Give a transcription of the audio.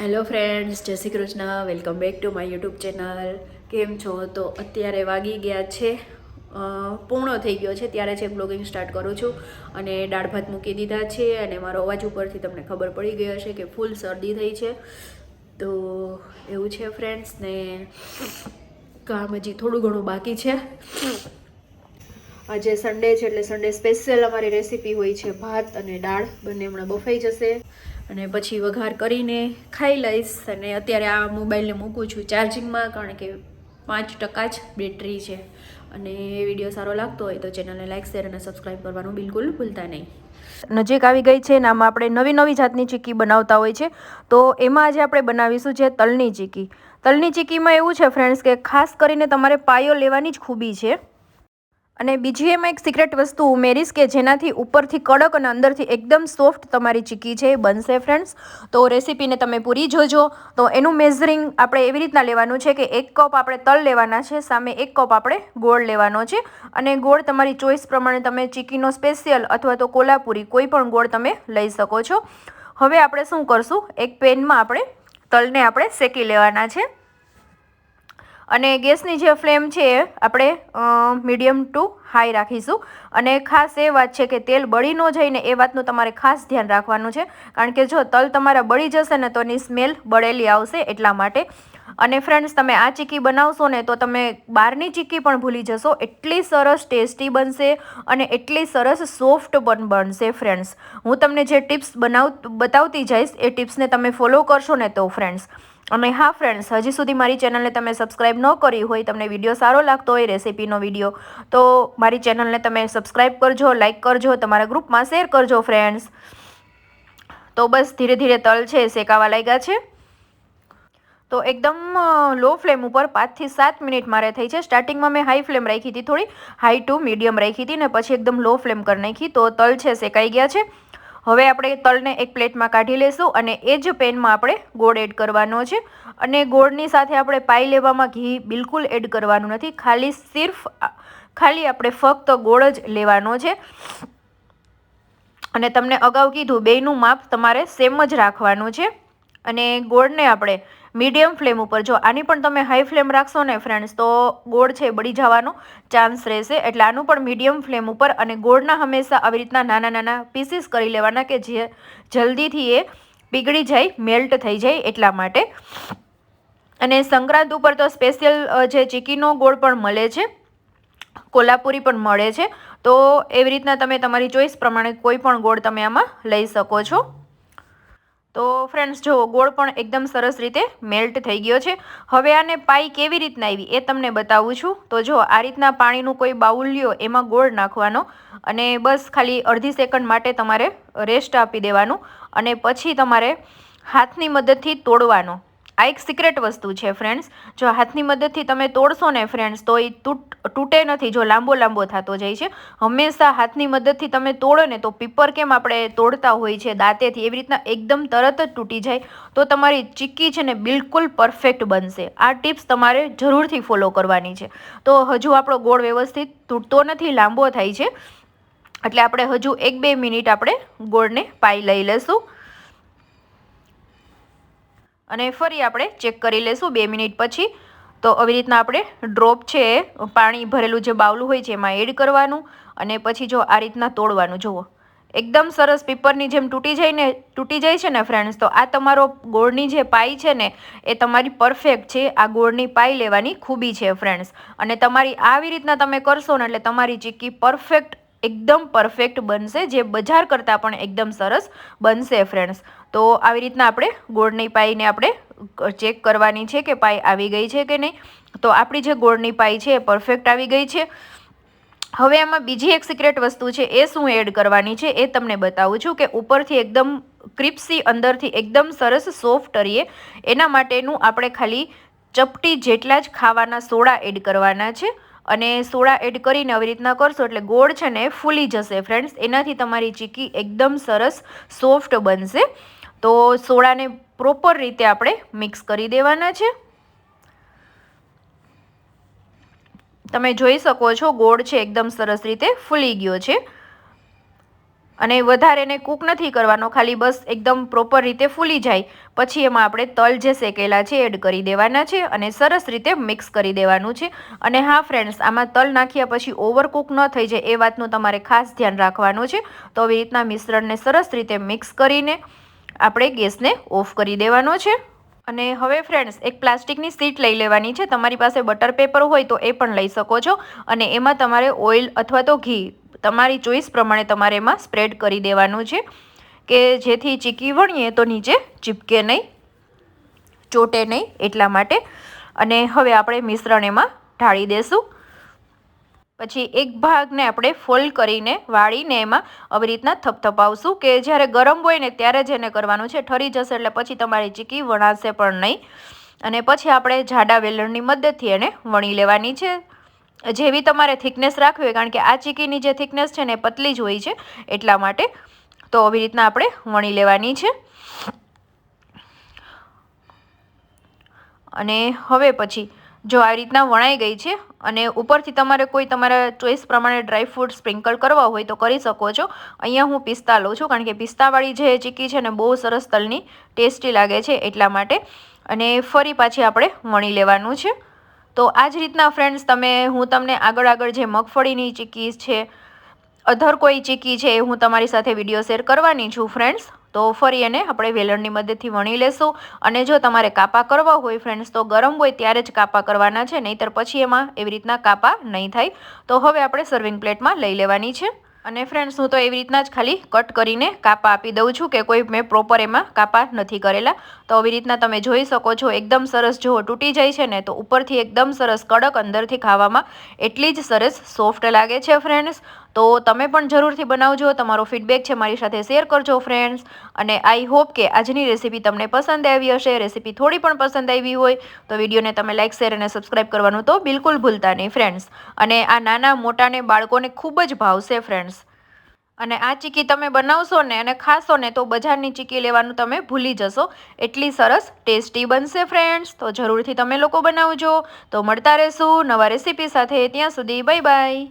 Hello friends Jai Shri Krishna. Welcome back to my YouTube channel કેમ છો? તો અત્યારે વાગી ગયા છે પૂર્ણો થઈ ગયો છે. ત્યારે છે બ્લોગિંગ સ્ટાર્ટ કરું છું. અને દાળ ભાત મૂકી દીધા છે અને મારો અવાજ ઉપરથી તમને ખબર પડી ગઈ હશે કે ફૂલ શરદી થઈ છે. તો એવું છે ફ્રેન્ડ્સ ને કામ હજી થોડું ઘણું બાકી છે. આજે સન્ડે છે એટલે સન્ડે સ્પેશિયલ અમારી રેસીપી હોય છે ભાત અને દાળ. બંને હમણાં બફાઈ જશે. અને પછી વઘાર કરીને ખાઈ લઈશ. અને અત્યારે આ મોબાઈલને મૂકું છું ચાર્જિંગમાં કારણ કે પાંચ ટકા જ બેટરી છે. અને વીડિયો સારો લાગતો હોય તો ચેનલને લાઇક શેર અને સબસ્ક્રાઈબ કરવાનું બિલકુલ ભૂલતા નહીં. નજીક આવી ગઈ છે ને આમાં આપણે નવી નવી જાતની ચીકી બનાવતા હોય છે. તો એમાં આજે આપણે બનાવીશું છે તલની ચીકી. તલની ચીકીમાં એવું છે ફ્રેન્ડ્સ કે ખાસ કરીને તમારે પાયો લેવાની જ ખૂબી છે. અને બીજી એમાં એક સિક્રેટ વસ્તુ ઉમેરીશ કે જેનાથી ઉપરથી કડક અને અંદરથી એકદમ સોફ્ટ તમારી ચીકી છે, એ બનશે ફ્રેન્ડ્સ તો રેસીપીને તમે પૂરી જોજો. તો એનું મેઝરિંગ આપણે એવી રીતના લેવાનું છે કે એક કપ આપણે તલ લેવાના છે, સામે એક કપ આપણે ગોળ લેવાનો છે. અને ગોળ તમારી ચોઈસ પ્રમાણે તમે ચીકીનો સ્પેશિયલ અથવા તો કોલ્હાપુરી કોઈ પણ ગોળ તમે લઈ શકો છો. હવે આપણે શું કરશું? એક પેનમાં આપણે તલને આપણે શેકી લેવાના છે. અને ગેસની જે ફ્લેમ છે એ આપણે મીડિયમ ટુ હાઈ રાખીશું. અને ખાસ એ વાત છે કે તેલ બળી ન જઈને એ વાતનું તમારે ખાસ ધ્યાન રાખવાનું છે. કારણ કે જો તલ તમારા બળી જશે ને તો એની સ્મેલ બળેલી આવશે એટલા માટે. અને ફ્રેન્ડ્સ તમે આ ચીકી બનાવશો ને તો તમે બહારની ચીકી પણ ભૂલી જશો. એટલી સરસ ટેસ્ટી બનશે અને એટલી સરસ સોફ્ટ પણ બનશે ફ્રેન્ડ્સ હું તમને જે ટિપ્સ બનાવ, બતાવતી જઈશ, એ ટિપ્સને તમે ફોલો કરશો ને તો ફ્રેન્ડ્સ અને હા ફ્રેન્ડ્સ હજી સુધી મારી ચેનલને તમે સબસ્ક્રાઇબ ન કરી હોય, તમને વીડિયો સારો લાગતો હોય, રેસીપીનો વીડિયો તો મારી ચેનલને તમે સબસ્ક્રાઇબ કરજો લાઇક કરજો, તમારા ગ્રુપમાં શેર કરજો ફ્રેન્ડ્સ તો બસ, ધીરે ધીરે તલ છે, શેકાવા લાગ્યા છે. તો એકદમ લો ફ્લેમ ઉપર પાંચથી સાત મિનિટ મારે થઈ છે. સ્ટાર્ટિંગમાં મેં હાઈ ફ્લેમ રાખી હતી થોડી હાઈ ટુ મીડિયમ રાખી હતી ને પછી એકદમ લો ફ્લેમ કરી નાખી. તો તલ છે, શેકાઈ ગયા છે. હવે આપણે તલને એક પ્લેટમાં કાઢી લેશું અને એ જ પેનમાં આપણે ગોળ એડ કરવાનો છે. અને ગોળની સાથે આપણે પાઈ લેવામાં ઘી બિલકુલ એડ કરવાનું નથી. ખાલી સિર્ફ ખાલી આપણે ફક્ત ગોળ જ લેવાનો છે. અને તમને અગાઉ કીધું, બેયનું માપ તમારે સેમ જ રાખવાનું છે. અને ગોળને આપણે મીડિયમ ફ્લેમ ઉપર. જો આની પણ તમે હાઈ ફ્લેમ રાખશો ને ફ્રેન્ડ્સ તો ગોળ છે બળી જવાનો ચાન્સ રહેશે. એટલે આનું પણ મીડિયમ ફ્લેમ ઉપર અને ગોળના હંમેશા આવી રીતના નાના નાના પીસીસ કરી લેવાના કે જે જલ્દીથી એ પીગળી જાય મેલ્ટ થઈ જાય એટલા માટે. અને સંક્રાંત ઉપર તો સ્પેશિયલ જે ચીકીનો ગોળ પણ મળે છે, કોલ્હાપુરી પણ મળે છે. તો એવી રીતના તમે તમારી ચોઈસ પ્રમાણે કોઈ પણ ગોળ તમે આમાં લઈ શકો છો. તો ફ્રેન્ડ્સ જો ગોળ પણ એકદમ સરસ રીતે મેલ્ટ થઈ ગયો છે. હવે આને પાઈ કેવી રીતના આવી એ તમને બતાવું છું. તો જો આ રીતના પાણીનું કોઈ બાઉલ લ્યો, એમાં ગોળ નાખવાનો અને બસ ખાલી અડધી સેકન્ડ માટે તમારે રેસ્ટ આપી દેવાનું અને પછી તમારે હાથની મદદથી તોડવાનો. આ એક સિક્રેટ વસ્તુ છે ફ્રેન્ડ્સ જો હાથની મદદથી તમે તોડશો ને ફ્રેન્ડ્સ તો એ તૂટ, તૂટે નથી. જો લાંબો લાંબો થતો જાય છે. હંમેશા હાથની મદદથી તમે તોડો ને, તો પીપર કેમ આપણે તોડતા હોય છે? દાંતેથી એવી રીતના એકદમ તરત જ તૂટી જાય. તો તમારી ચીક્કી છે ને, બિલકુલ પરફેક્ટ બનશે. આ ટિપ્સ તમારે જરૂરથી ફોલો કરવાની છે. તો હજુ આપણો ગોળ વ્યવસ્થિત તૂટતો નથી, લાંબો થાય છે. એટલે આપણે હજુ એક બે મિનિટ આપણે ગોળને પાઈ લઈ લઈશું. અને ફરી આપણે ચેક કરી લેશું બે મિનિટ પછી. તો આવી રીતના આપણે ડ્રોપ છે, પાણી ભરેલું જે બાવલું હોય છે એમાં એડ કરવાનું અને પછી જો આ રીતના તોડવાનું, જુઓ. એકદમ સરસ પીપરની જેમ તૂટી જાય ને, તૂટી જાય છે ને ફ્રેન્ડ્સ તો આ તમારો ગોળની જે પાઈ છે ને, એ તમારી પરફેક્ટ છે. આ ગોળની પાઈ લેવાની ખૂબી છે ફ્રેન્ડ્સ અને તમારી આવી રીતના તમે કરશો ને, એટલે તમારી ચીક્કી પરફેક્ટ એકદમ પરફેક્ટ બનશે, જે બજાર કરતાં પણ એકદમ સરસ બનશે ફ્રેન્ડ્સ તો આવી રીતના આપણે ગોળની પાઈને આપણે ચેક કરવાની છે કે પાઈ આવી ગઈ છે કે નહીં. તો આપણી જે ગોળની પાઈ છે એ પરફેક્ટ આવી ગઈ છે. હવે આમાં બીજી એક સિક્રેટ વસ્તુ છે, એ શું એડ કરવાની છે એ તમને બતાવું છું કે ઉપરથી એકદમ ક્રિપ્સી અંદરથી એકદમ સરસ સોફ્ટ રહીએ એના માટેનું આપણે ખાલી ચપટી જેટલા જ ખાવાના સોડા એડ કરવાના છે. અને સોડા એડ કરીને આવી રીતના કરશો એટલે ગોળ છે ને ફૂલી જશે ફ્રેન્ડ્સ એનાથી તમારી ચીકી એકદમ સરસ સોફ્ટ બનશે. તો સોડાને પ્રોપર રીતે આપણે મિક્સ કરી દેવાના છે. તમે જોઈ શકો છો ગોળ છે એકદમ સરસ રીતે ફૂલી ગયો છે. અને વધારે એને કૂક નથી કરવાનો, ખાલી બસ એકદમ પ્રોપર રીતે ફૂલી જાય. પછી એમાં આપણે તલ જે શેકેલા છે, એડ કરી દેવાના છે અને સરસ રીતે મિક્સ કરી દેવાનું છે. અને હા ફ્રેન્ડ્સ આમાં તલ નાખ્યા પછી ઓવરકૂક ન થઈ જાય એ વાતનું તમારે ખાસ ધ્યાન રાખવાનું છે. તો આવી રીતના મિશ્રણને સરસ રીતે મિક્સ કરીને આપણે ગેસને ઓફ કરી દેવાનો છે. અને હવે ફ્રેન્ડ્સ એક પ્લાસ્ટિકની સીટ લઈ લેવાની છે. તમારી પાસે બટર પેપર હોય તો એ પણ લઈ શકો છો અને એમાં તમારે ઓઇલ અથવા તો ઘી, તમારી ચોઈસ પ્રમાણે તમારે એમાં સ્પ્રેડ કરી દેવાનું છે. કે જેથી ચીકી વણીએ તો નીચે ચીપકે નહીં, ચોટે નહીં એટલા માટે. અને હવે આપણે મિશ્રણ એમાં ઢાળી દેશું. પછી એક ભાગને આપણે ફોલ્ડ કરીને વાળીને એમાં આવી રીતના થપથપાવશું કે જ્યારે ગરમ હોય ને ત્યારે જ એને કરવાનું છે. ઠરી જશે એટલે પછી તમારી ચીકી વણાશે પણ નહીં. અને પછી આપણે જાડા વેલણની મદદથી એને વણી લેવાની છે. જેવી તમારે થિકનેસ રાખવી કારણ કે આ ચીકીની જે થિકનેસ છે ને પતલી જ હોય છે, એટલા માટે તો આવી રીતના આપણે વણી લેવાની છે. અને હવે પછી જો આવી રીતના વણાઈ ગઈ છે અને ઉપરથી તમારે કોઈ તમારા ચોઈસ પ્રમાણે ડ્રાય ફ્રૂટ સ્પ્રિંકલ કરવા હોય તો કરી શકો છો. અહીંયા હું પિસ્તા લઉં છું કારણ કે પિસ્તાવાળી જે ચીકી છે ને બહુ સરસ તલની ટેસ્ટી લાગે છે એટલા માટે. અને ફરી પાછી આપણે વણી લેવાનું છે. તો આ જ રીતના ફ્રેન્ડ્સ તમે હું તમને આગળ આગળ જે મગફળીની ચીકી છે અધર કોઈ ચીકી છે એ હું તમારી સાથે વીડિયો શેર કરવાની છું ફ્રેન્ડ્સ તો ફરી એને આપણે વેલણની મદદથી વણી લેશું. અને જો તમારે કાપા કરવા હોય ફ્રેન્ડ્સ તો ગરમ હોય ત્યારે જ કાપા કરવાના છે, નહીંતર પછી એમાં એવી રીતના કાપા નહીં થાય. તો હવે આપણે સર્વિંગ પ્લેટમાં લઈ લેવાની છે. અને ફ્રેન્ડ્સ હું તો એવી રીતના જ ખાલી કટ કરીને કાપા આપી દઉં છું કે કોઈ મેં પ્રોપર એમાં કાપા નથી કરેલા. તો આવી રીતના તમે જોઈ શકો છો, એકદમ સરસ જો તૂટી જાય છે ને, તો ઉપરથી એકદમ સરસ કડક અંદરથી ખાવામાં એટલી જ સરસ સોફ્ટ લાગે છે ફ્રેન્ડ્સ તો તમે પણ જરૂરથી બનાવજો, તમારો ફીડબેક છે મારી સાથે શેર કરજો ફ્રેન્ડ્સ અને આઈ હોપ કે આજની રેસીપી તમને પસંદ આવી હશે. રેસીપી થોડી પણ પસંદ આવી હોય તો વિડીયોને તમે લાઇક શેર અને સબસ્ક્રાઈબ કરવાનું તો બિલકુલ ભૂલતા નહીં ફ્રેન્ડ્સ અને આ નાના મોટાને બાળકોને ખૂબ જ ભાવશે ફ્રેન્ડ્સ અને આ ચીકી તમે બનાવશો ને અને ખાશો ને તો બજારની ચીકી લેવાનું તમે ભૂલી જશો. એટલી સરસ ટેસ્ટી બનશે ફ્રેન્ડ્સ તો જરૂરથી તમે લોકો બનાવજો. તો મળતા રહેશું નવા રેસીપી સાથે. ત્યાં સુધી બાય બાય